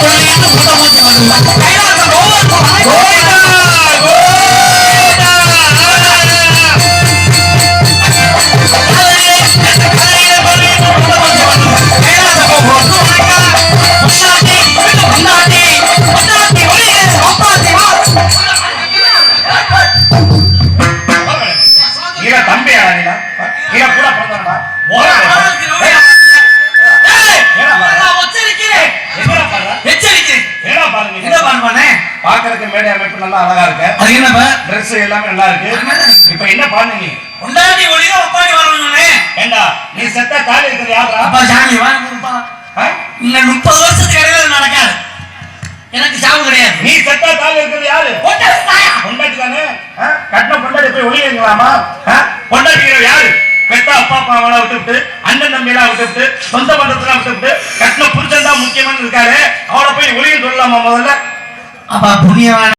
고양이는 못하고 있어가지고. நீ? பார்க்கறதுக்கு மேடை அமைப்பு நல்லா அழகா இருக்கு. Dress எல்லாமே நல்லா இருக்கு. இப்ப என்ன பாடு நீ? ஏண்டா நீ செத்த தாலி இருக்கிறது யாரா ஆ? முப்பது வருஷத்துக்கு இடையில நடக்காது. எனக்கு சாவு கிடையாது. நீ செத்த தாலி இருக்கிறது யாரு? பொண்டாட்டி? பொண்டாட்டி தானே? கட்டின பொண்டாட்டி போய் ஒளியங்களாமா பொண்டாட்டிக்கிற யாரு? பெத்த அப்பா அப்பா அவளை விட்டுவிட்டு அண்ணன் தம்பியெல்லாம் விட்டுவிட்டு சொந்த பந்தத்தெல்லாம் விட்டுவிட்டு கட்டின புருஷன் தான் முக்கியமான இருக்காரு. அவளை போய் ஒளியும் சொல்லலாமா முதல்ல? அப்ப புண்ணியவான்